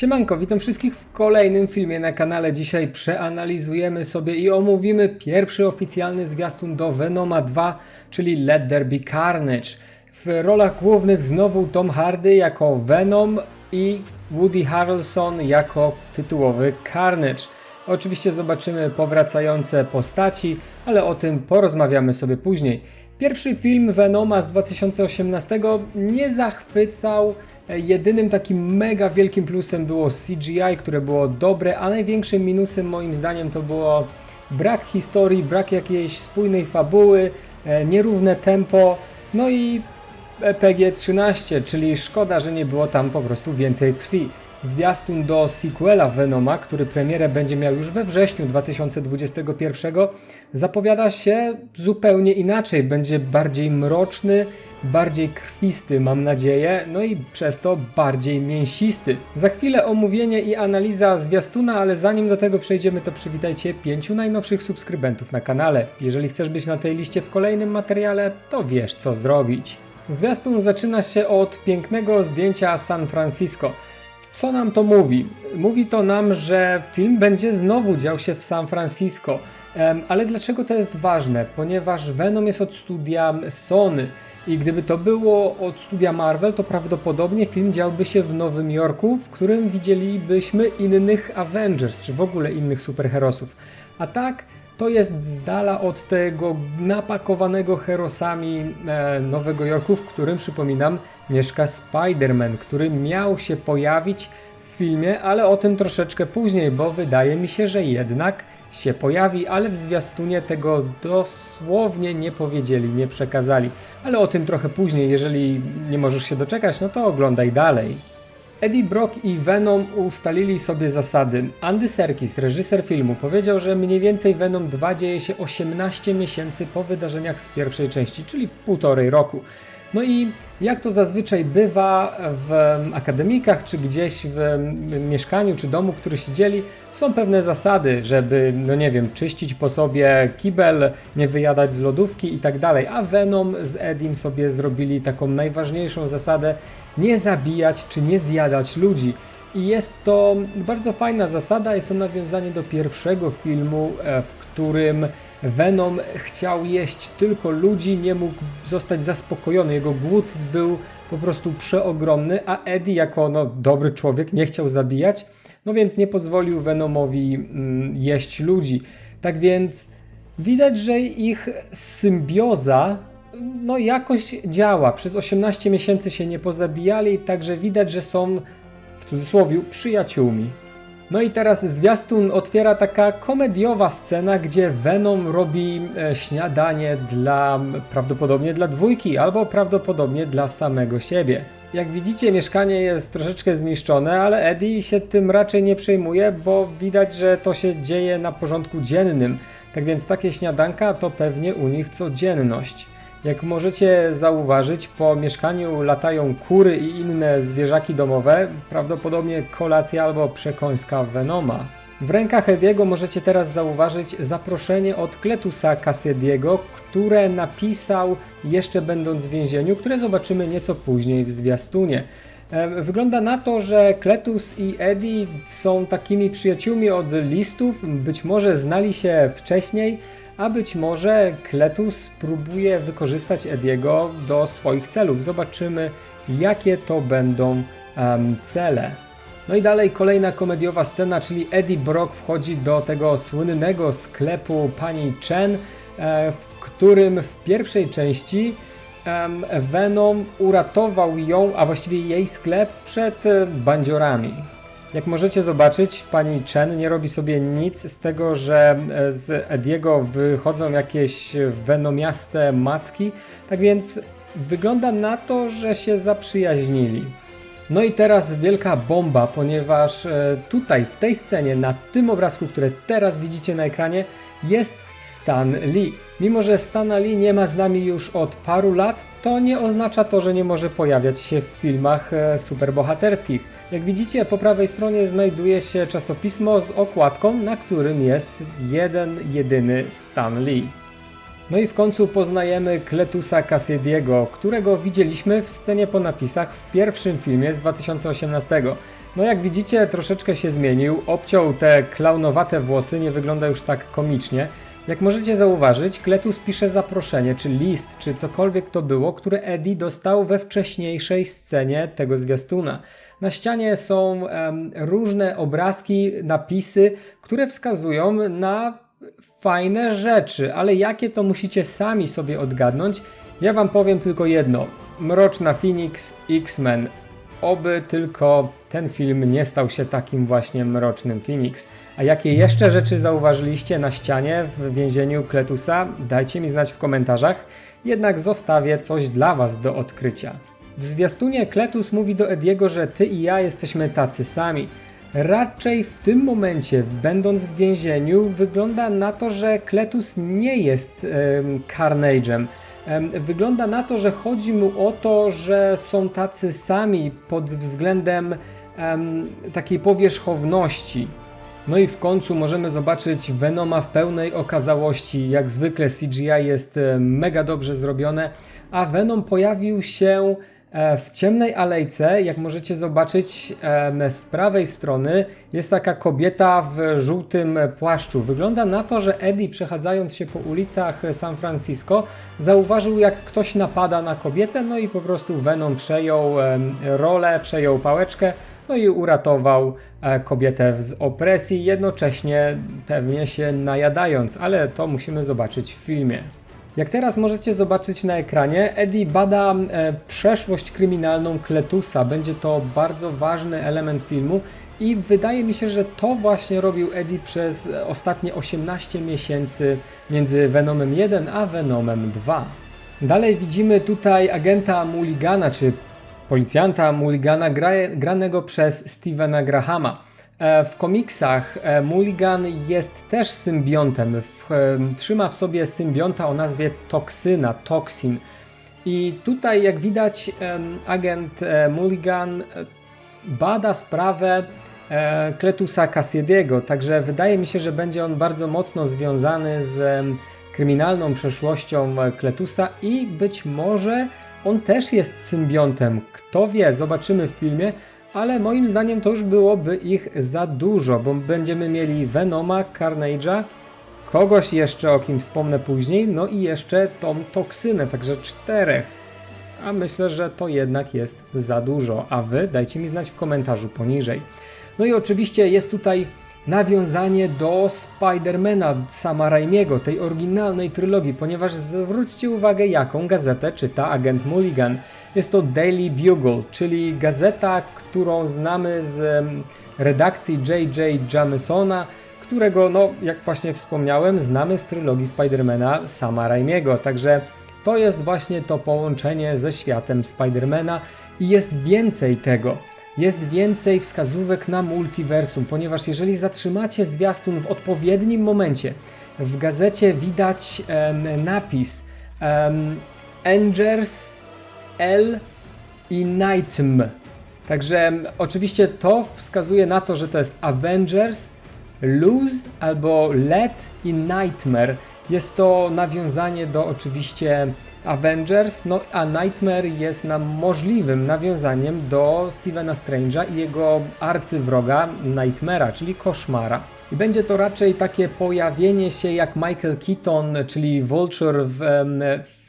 Siemanko, witam wszystkich w kolejnym filmie na kanale. Dzisiaj przeanalizujemy sobie i omówimy pierwszy oficjalny zwiastun do Venoma 2, czyli Let There Be Carnage. W rolach głównych znowu Tom Hardy jako Venom i Woody Harrelson jako tytułowy Carnage. Oczywiście zobaczymy powracające postaci, ale o tym porozmawiamy sobie później. Pierwszy film Venoma z 2018 nie zachwycał. Jedynym takim mega wielkim plusem było CGI, które było dobre, a największym minusem moim zdaniem to było brak historii, brak jakiejś spójnej fabuły, e, nierówne tempo, no i PG-13, czyli szkoda, że nie było tam po prostu więcej krwi. Zwiastun do sequela Venoma, który premierę będzie miał już we wrześniu 2021, zapowiada się zupełnie inaczej. Będzie bardziej mroczny, bardziej krwisty, mam nadzieję, no i przez to bardziej mięsisty. Za chwilę omówienie i analiza zwiastuna, ale zanim do tego przejdziemy, to przywitajcie pięciu najnowszych subskrybentów na kanale. Jeżeli chcesz być na tej liście w kolejnym materiale, to wiesz co zrobić. Zwiastun zaczyna się od pięknego zdjęcia San Francisco. Co nam to mówi? Mówi to nam, że film będzie znowu dział się w San Francisco. Ale dlaczego to jest ważne? Ponieważ Venom jest od studia Sony. I gdyby to było od studia Marvel, to prawdopodobnie film działby się w Nowym Jorku, w którym widzielibyśmy innych Avengers, czy w ogóle innych superherosów. A tak, to jest z dala od tego napakowanego herosami e, Nowego Jorku, w którym, przypominam, mieszka Spider-Man, który miał się pojawić w filmie, ale o tym troszeczkę później, bo wydaje mi się, że jednak się pojawi, ale w zwiastunie tego dosłownie nie powiedzieli, nie przekazali. Ale o tym trochę później, jeżeli nie możesz się doczekać, no to oglądaj dalej. Eddie Brock i Venom ustalili sobie zasady. Andy Serkis, reżyser filmu, powiedział, że mniej więcej Venom 2 dzieje się 18 miesięcy po wydarzeniach z pierwszej części, czyli półtorej roku. No i jak to zazwyczaj bywa w akademikach, czy gdzieś w mieszkaniu, czy domu, który siedzieli, są pewne zasady, żeby, no nie wiem, czyścić po sobie kibel, nie wyjadać z lodówki i tak dalej. A Venom z Edim sobie zrobili taką najważniejszą zasadę, nie zabijać czy nie zjadać ludzi. I jest to bardzo fajna zasada, jest to nawiązanie do pierwszego filmu, e, w którym Venom chciał jeść tylko ludzi, nie mógł zostać zaspokojony. Jego głód był po prostu przeogromny, a Eddie, jako no, dobry człowiek, nie chciał zabijać, no więc nie pozwolił Venomowi mm, jeść ludzi. Tak więc widać, że ich symbioza no jakoś działa. Przez 18 miesięcy się nie pozabijali, także widać, że są w cudzysłowie przyjaciółmi. No i teraz zwiastun otwiera taka komediowa scena, gdzie Venom robi e, śniadanie dla prawdopodobnie dla dwójki, albo prawdopodobnie dla samego siebie. Jak widzicie, mieszkanie jest troszeczkę zniszczone, ale Eddie się tym raczej nie przejmuje, bo widać, że to się dzieje na porządku dziennym. Tak więc takie śniadanka to pewnie u nich codzienność. Jak możecie zauważyć, po mieszkaniu latają kury i inne zwierzaki domowe, prawdopodobnie kolacja albo przekąska Venoma. W rękach Ediego możecie teraz zauważyć zaproszenie od Kletusa Cassidy'ego, które napisał jeszcze będąc w więzieniu, które zobaczymy nieco później w zwiastunie. E, Wygląda na to, że Kletus i Eddie są takimi przyjaciółmi od listów, być może znali się wcześniej, a być może Kletus próbuje wykorzystać Ediego do swoich celów. Zobaczymy, jakie to będą em, cele. No i dalej kolejna komediowa scena, czyli Eddie Brock wchodzi do tego słynnego sklepu pani Chen, e, w którym w pierwszej części Venom uratował ją, a właściwie jej sklep przed bandziorami. Jak możecie zobaczyć, pani Chen nie robi sobie nic z tego, że e, z Ediego wychodzą jakieś venomiaste macki, tak więc wygląda na to, że się zaprzyjaźnili. No i teraz wielka bomba, ponieważ e, tutaj w tej scenie, na tym obrazku, który teraz widzicie na ekranie, jest Stan Lee. Mimo, że Stana Lee nie ma z nami już od paru lat, to nie oznacza to, że nie może pojawiać się w filmach e, superbohaterskich. Jak widzicie, po prawej stronie znajduje się czasopismo z okładką, na którym jest jeden, jedyny Stan Lee. No i w końcu poznajemy Kletusa Cassidy'ego, którego widzieliśmy w scenie po napisach w pierwszym filmie z 2018. No jak widzicie, troszeczkę się zmienił, obciął te klaunowate włosy, nie wygląda już tak komicznie. Jak możecie zauważyć, Kletus pisze zaproszenie, czy list, czy cokolwiek to było, które Eddie dostał we wcześniejszej scenie tego zwiastuna. Na ścianie są em, różne obrazki, napisy, które wskazują na fajne rzeczy, ale jakie to musicie sami sobie odgadnąć. Ja wam powiem tylko jedno. Mroczna Phoenix, X-Men. Oby tylko ten film nie stał się takim właśnie mrocznym Phoenix. A jakie jeszcze rzeczy zauważyliście na ścianie w więzieniu Kletusa? Dajcie mi znać w komentarzach. Jednak zostawię coś dla was do odkrycia. W zwiastunie Kletus mówi do Ediego, że ty i ja jesteśmy tacy sami. Raczej w tym momencie, będąc w więzieniu, wygląda na to, że Kletus nie jest um, Carnage'em. Wygląda na to, że chodzi mu o to, że są tacy sami pod względem em, takiej powierzchowności. No i w końcu możemy zobaczyć Venoma w pełnej okazałości. Jak zwykle CGI jest mega dobrze zrobione, a Venom pojawił się w ciemnej alejce. Jak możecie zobaczyć z prawej strony jest taka kobieta w żółtym płaszczu. Wygląda na to, że Eddie przechadzając się po ulicach San Francisco zauważył jak ktoś napada na kobietę, no i po prostu Venom przejął rolę, przejął pałeczkę no i uratował e, kobietę z opresji, jednocześnie pewnie się najadając, ale to musimy zobaczyć w filmie. Jak teraz możecie zobaczyć na ekranie, Eddie bada e, przeszłość kryminalną Kletusa. Będzie to bardzo ważny element filmu i wydaje mi się, że to właśnie robił Eddie przez ostatnie 18 miesięcy między Venomem 1 a Venomem 2. Dalej widzimy tutaj agenta Mulligana, czy policjanta Mulligana gra, granego przez Stevena Grahama. E, W komiksach e, Mulligan jest też symbiontem. E, trzyma w sobie symbionta o nazwie Toksyna, Toxin. I tutaj, jak widać, agent Mulligan bada sprawę Kletusa Cassidy'ego, także wydaje mi się, że będzie on bardzo mocno związany z kryminalną przeszłością Kletusa i być może on też jest symbiontem. Kto wie, zobaczymy w filmie, ale moim zdaniem to już byłoby ich za dużo, bo będziemy mieli Venoma, Carnage'a, kogoś jeszcze o kim wspomnę później, no i jeszcze tą toksynę, także czterech. A myślę, że to jednak jest za dużo. A wy dajcie mi znać w komentarzu poniżej. No i oczywiście jest tutaj nawiązanie do Spidermana sama Raimiego, tej oryginalnej trylogii, ponieważ zwróćcie uwagę, jaką gazetę czyta agent Mulligan. Jest to Daily Bugle, czyli gazeta, którą znamy z redakcji J.J. Jamesona, którego, no, jak właśnie wspomniałem, znamy z trylogii Spidermana sama Raimiego. Także to jest właśnie to połączenie ze światem Spidermana i jest więcej tego. Jest więcej wskazówek na multiversum, ponieważ jeżeli zatrzymacie zwiastun w odpowiednim momencie, w gazecie widać em, napis em, L i Nightm. Także em, oczywiście to wskazuje na to, że to jest Avengers, Lose albo Let i Nightmare. Jest to nawiązanie do oczywiście Avengers, no a Nightmare jest nam możliwym nawiązaniem do Stevena Strange'a i jego arcywroga Nightmare'a, czyli koszmara. I będzie to raczej takie pojawienie się jak Michael Keaton, czyli Vulture w,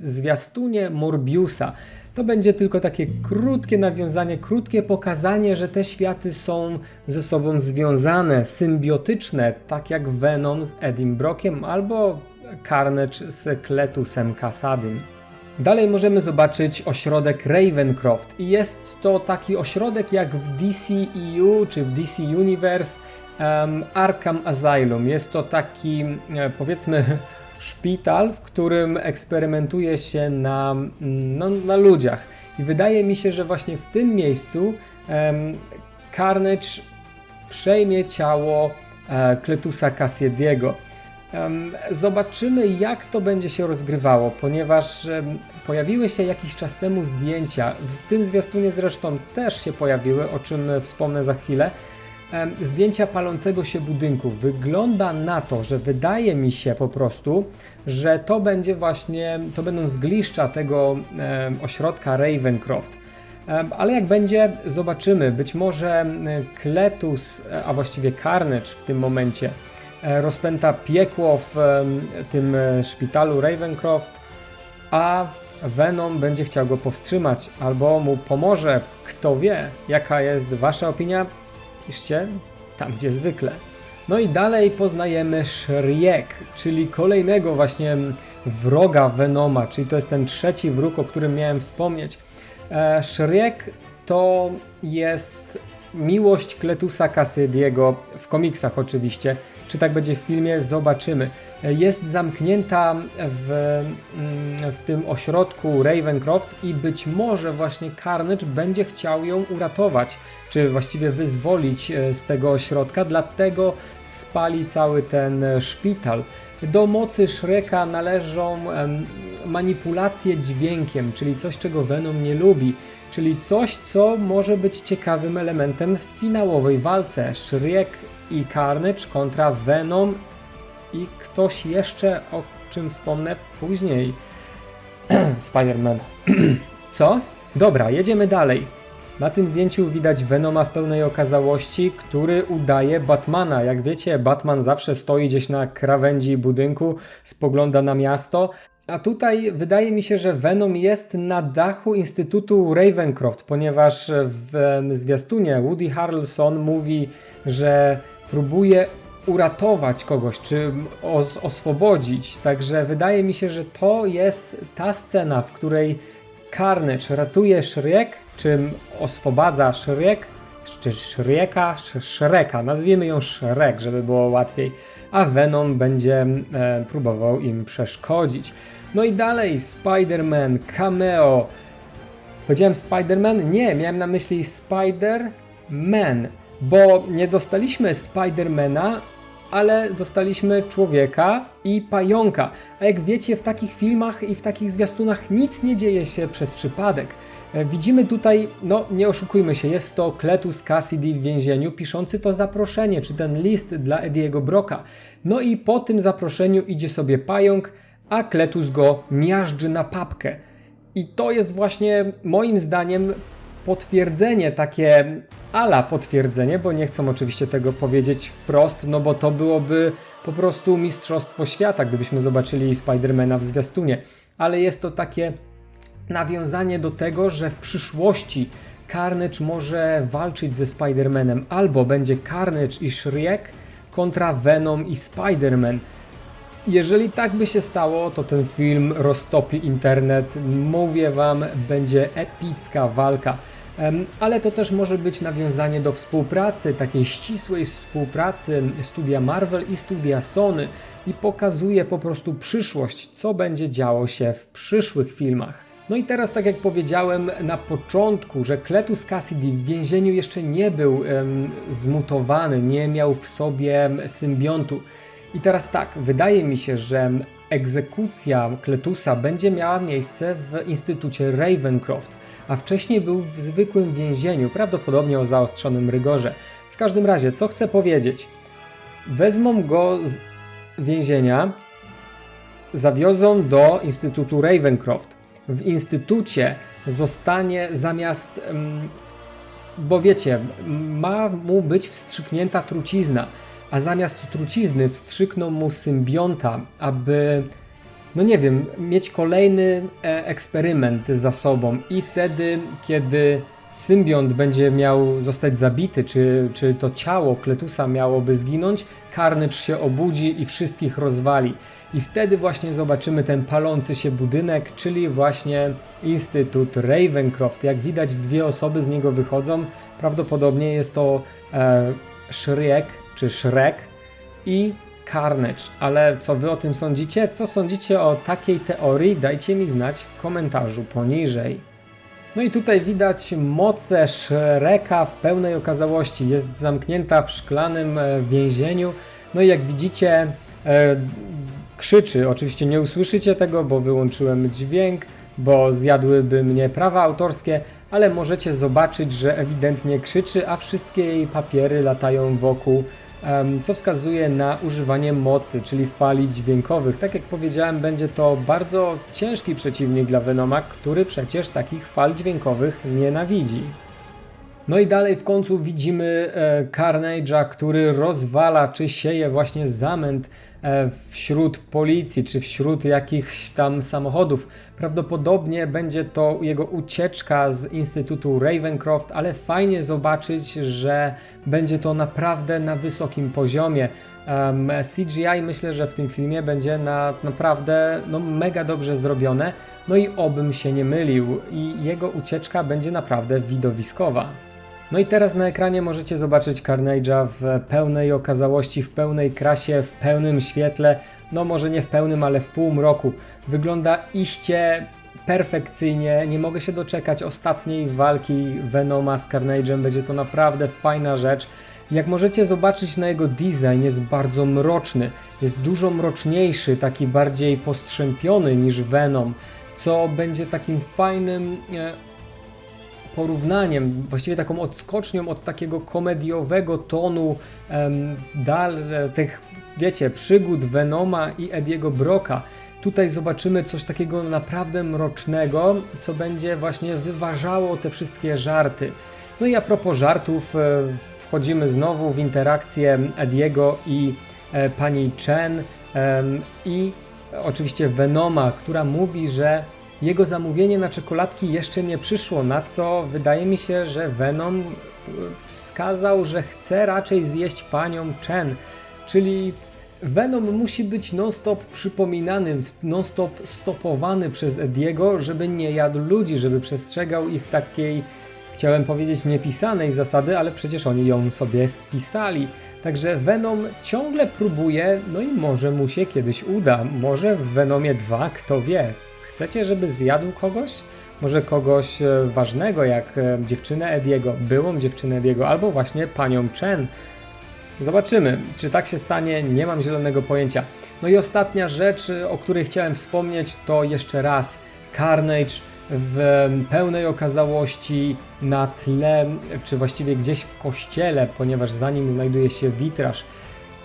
w zwiastunie Morbiusa. To będzie tylko takie krótkie nawiązanie, krótkie pokazanie, że te światy są ze sobą związane, symbiotyczne, tak jak Venom z Edim Brockiem albo Carnage z Kletusem Kasadym. Dalej możemy zobaczyć ośrodek Ravencroft i jest to taki ośrodek jak w DCEU czy w DC Universe em, Arkham Asylum. Jest to taki e, powiedzmy szpital, w którym eksperymentuje się na, mm, no, na ludziach. I wydaje mi się, że właśnie w tym miejscu em, Carnage przejmie ciało e, Kletusa Cassidy'ego. Em, Zobaczymy, jak to będzie się rozgrywało, ponieważ pojawiły się jakiś czas temu zdjęcia. W tym zwiastunie zresztą też się pojawiły, o czym wspomnę za chwilę. Zdjęcia palącego się budynku. Wygląda na to, że wydaje mi się po prostu, że to będzie właśnie, to będą zgliszcza tego ośrodka Ravencroft. Ale jak będzie, zobaczymy. Być może Kletus, e, a właściwie Carnage w tym momencie, e, rozpęta piekło w tym e, szpitalu Ravencroft, a Venom będzie chciał go powstrzymać albo mu pomoże. Kto wie, jaka jest Wasza opinia? Piszcie tam, gdzie zwykle. No i dalej poznajemy Shriek, czyli kolejnego właśnie wroga Venoma, czyli to jest ten trzeci wróg, o którym miałem wspomnieć. E, Shriek to jest miłość Kletusa Cassidy'ego w komiksach oczywiście. Czy tak będzie w filmie? Zobaczymy. Jest zamknięta w, mm, w tym ośrodku Ravencroft i być może właśnie Carnage będzie chciał ją uratować, czy właściwie wyzwolić e, z tego ośrodka, dlatego spali cały ten szpital. Do mocy Shreka należą manipulacje dźwiękiem, czyli coś, czego Venom nie lubi, czyli coś, co może być ciekawym elementem w finałowej walce. Shrek i Carnage kontra Venom i ktoś jeszcze, o czym wspomnę później. Spider-Man. Co? Dobra, jedziemy dalej. Na tym zdjęciu widać Venoma w pełnej okazałości, który udaje Batmana. Jak wiecie, Batman zawsze stoi gdzieś na krawędzi budynku, spogląda na miasto. A tutaj wydaje mi się, że Venom jest na dachu Instytutu Ravencroft, ponieważ w zwiastunie Woody Harrelson mówi, że próbuje uratować kogoś, czy os- oswobodzić. Także wydaje mi się, że to jest ta scena, w której Carnage ratuje Shriek, czy oswobadza Shriek, czy Shrieka, Sh- Shreka, nazwijmy ją Shrek, żeby było łatwiej, a Venom będzie e, próbował im przeszkodzić. No i dalej Spider-Man, cameo. Powiedziałem Spider-Man? Nie, miałem na myśli Spider-Man, bo nie dostaliśmy Spider-Mana, ale dostaliśmy człowieka i pająka. A jak wiecie, w takich filmach i w takich zwiastunach nic nie dzieje się przez przypadek. E, Widzimy tutaj, no nie oszukujmy się, jest to Kletus Cassidy w więzieniu, piszący to zaproszenie, czy ten list dla Ediego Broka. No i po tym zaproszeniu idzie sobie pająk, a Kletus go miażdży na papkę. I to jest właśnie moim zdaniem potwierdzenie, takie ala potwierdzenie, bo nie chcę oczywiście tego powiedzieć wprost, no bo to byłoby po prostu mistrzostwo świata, gdybyśmy zobaczyli Spidermana w zwiastunie. Ale jest to takie nawiązanie do tego, że w przyszłości Carnage może walczyć ze Spider-Manem, albo będzie Carnage i Shriek kontra Venom i Spider-Man. Jeżeli tak by się stało, to ten film roztopi internet. Mówię wam, będzie epicka walka. Ale to też może być nawiązanie do współpracy, takiej ścisłej współpracy studia Marvel i studia Sony i pokazuje po prostu przyszłość, co będzie działo się w przyszłych filmach. No i teraz, tak jak powiedziałem na początku, że Kletus Cassidy w więzieniu jeszcze nie był zmutowany, nie miał w sobie symbiontu. I teraz tak, wydaje mi się, że egzekucja Kletusa będzie miała miejsce w Instytucie Ravencroft, a wcześniej był w zwykłym więzieniu, prawdopodobnie o zaostrzonym rygorze. W każdym razie, co chcę powiedzieć? Wezmą go z więzienia, zawiozą do Instytutu Ravencroft. W instytucie zostanie zamiast, em, bo wiecie, ma mu być wstrzyknięta trucizna, a zamiast trucizny wstrzykną mu symbionta, aby, no nie wiem, mieć kolejny e, eksperyment za sobą i wtedy, kiedy symbiont będzie miał zostać zabity, czy, czy to ciało Kletusa miałoby zginąć, Carnage się obudzi i wszystkich rozwali. I wtedy właśnie zobaczymy ten palący się budynek, czyli właśnie Instytut Ravencroft. Jak widać, dwie osoby z niego wychodzą. Prawdopodobnie jest to e, Shriek czy Shrek i Carnage. Ale co wy o tym sądzicie? Co sądzicie o takiej teorii? Dajcie mi znać w komentarzu poniżej. No i tutaj widać moce Shreka w pełnej okazałości. Jest zamknięta w szklanym e, więzieniu. No i jak widzicie, e, krzyczy. Oczywiście nie usłyszycie tego, bo wyłączyłem dźwięk, bo zjadłyby mnie prawa autorskie, ale możecie zobaczyć, że ewidentnie krzyczy, a wszystkie jej papiery latają wokół co wskazuje na używanie mocy, czyli fali dźwiękowych. Tak jak powiedziałem, będzie to bardzo ciężki przeciwnik dla Venoma, który przecież takich fal dźwiękowych nienawidzi. No i dalej w końcu widzimy e, Carnage'a, który rozwala czy sieje właśnie zamęt e, wśród policji, czy wśród jakichś tam samochodów. Prawdopodobnie będzie to jego ucieczka z Instytutu Ravencroft, ale fajnie zobaczyć, że będzie to naprawdę na wysokim poziomie. CGI myślę, że w tym filmie będzie na, naprawdę no, mega dobrze zrobione. No i obym się nie mylił, i jego ucieczka będzie naprawdę widowiskowa. No i teraz na ekranie możecie zobaczyć Carnage'a w pełnej okazałości, w pełnej krasie, w pełnym świetle. No może nie w pełnym, ale w półmroku. Wygląda iście perfekcyjnie. Nie mogę się doczekać ostatniej walki Venoma z Carnage'em. Będzie to naprawdę fajna rzecz. Jak możecie zobaczyć na jego design jest bardzo mroczny. Jest dużo mroczniejszy, taki bardziej postrzępiony niż Venom, co będzie takim fajnym e, porównaniem, właściwie taką odskocznią od takiego komediowego tonu em, dal, e, tych, wiecie, przygód Venoma i Ediego Broka. Tutaj zobaczymy coś takiego naprawdę mrocznego, co będzie właśnie wyważało te wszystkie żarty. No i a propos żartów, e, wchodzimy znowu w interakcję Ediego i e, pani Chen em, i oczywiście Venoma, która mówi, że jego zamówienie na czekoladki jeszcze nie przyszło, na co wydaje mi się, że Venom wskazał, że chce raczej zjeść panią Chen, czyli Venom musi być non-stop przypominany, non-stop stopowany przez Ediego, żeby nie jadł ludzi, żeby przestrzegał ich takiej, chciałem powiedzieć, niepisanej zasady, ale przecież oni ją sobie spisali. Także Venom ciągle próbuje, no i może mu się kiedyś uda. Może w Venomie 2, kto wie. Chcecie, żeby zjadł kogoś? Może kogoś e, ważnego, jak e, dziewczynę Ediego, byłą dziewczynę Ediego, albo właśnie panią Chen. Zobaczymy, czy tak się stanie, nie mam zielonego pojęcia. No i ostatnia rzecz, e, o której chciałem wspomnieć, to jeszcze raz Carnage w pełnej okazałości na tle, czy właściwie gdzieś w kościele, ponieważ za nim znajduje się witraż.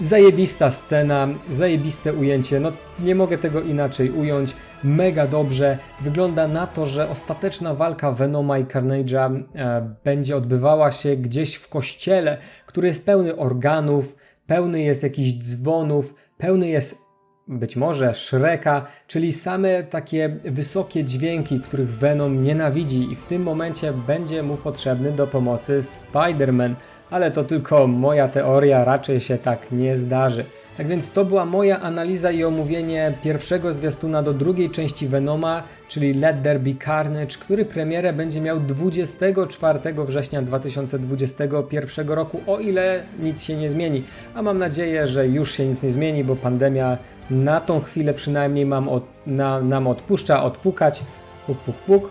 Zajebista scena, zajebiste ujęcie, no nie mogę tego inaczej ująć. Mega dobrze. Wygląda na to, że ostateczna walka Venoma i Carnage'a e, będzie odbywała się gdzieś w kościele, który jest pełny organów, pełny jest jakichś dzwonów, pełny jest być może Shreka, czyli same takie wysokie dźwięki, których Venom nienawidzi i w tym momencie będzie mu potrzebny do pomocy Spider-Man ale to tylko moja teoria, raczej się tak nie zdarzy. Tak więc to była moja analiza i omówienie pierwszego zwiastuna do drugiej części Venoma, czyli Let There Be Carnage, który premierę będzie miał 24 września 2021 roku, o ile nic się nie zmieni. A mam nadzieję, że już się nic nie zmieni, bo pandemia na tą chwilę przynajmniej mam od, na, nam odpuszcza odpukać. Puk, puk, puk.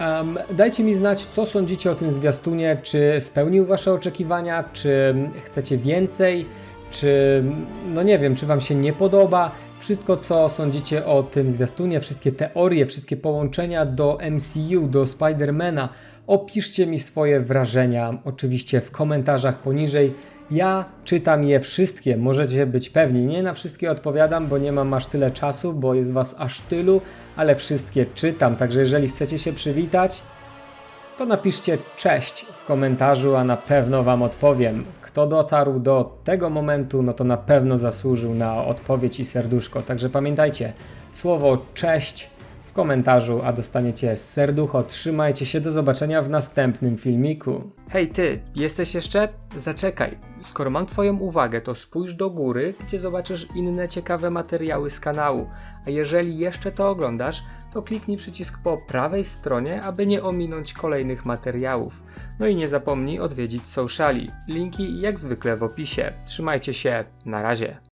Um, dajcie mi znać, co sądzicie o tym zwiastunie, czy spełnił Wasze oczekiwania, czy chcecie więcej, czy no nie wiem, czy Wam się nie podoba. Wszystko, co sądzicie o tym zwiastunie, wszystkie teorie, wszystkie połączenia do MCU, do Spidermana, opiszcie mi swoje wrażenia, oczywiście w komentarzach poniżej. Ja czytam je wszystkie, możecie być pewni. Nie na wszystkie odpowiadam, bo nie mam aż tyle czasu, bo jest Was aż tylu, ale wszystkie czytam. Także jeżeli chcecie się przywitać, to napiszcie cześć w komentarzu, a na pewno Wam odpowiem. Kto dotarł do tego momentu, no to na pewno zasłużył na odpowiedź i serduszko. Także pamiętajcie, słowo cześć komentarzu, a dostaniecie serducho. Trzymajcie się, do zobaczenia w następnym filmiku. Hej ty, jesteś jeszcze? Zaczekaj. Skoro mam Twoją uwagę, to spójrz do góry, gdzie zobaczysz inne ciekawe materiały z kanału. A jeżeli jeszcze to oglądasz, to kliknij przycisk po prawej stronie, aby nie ominąć kolejnych materiałów. No i nie zapomnij odwiedzić sociali. Linki jak zwykle w opisie. Trzymajcie się, na razie.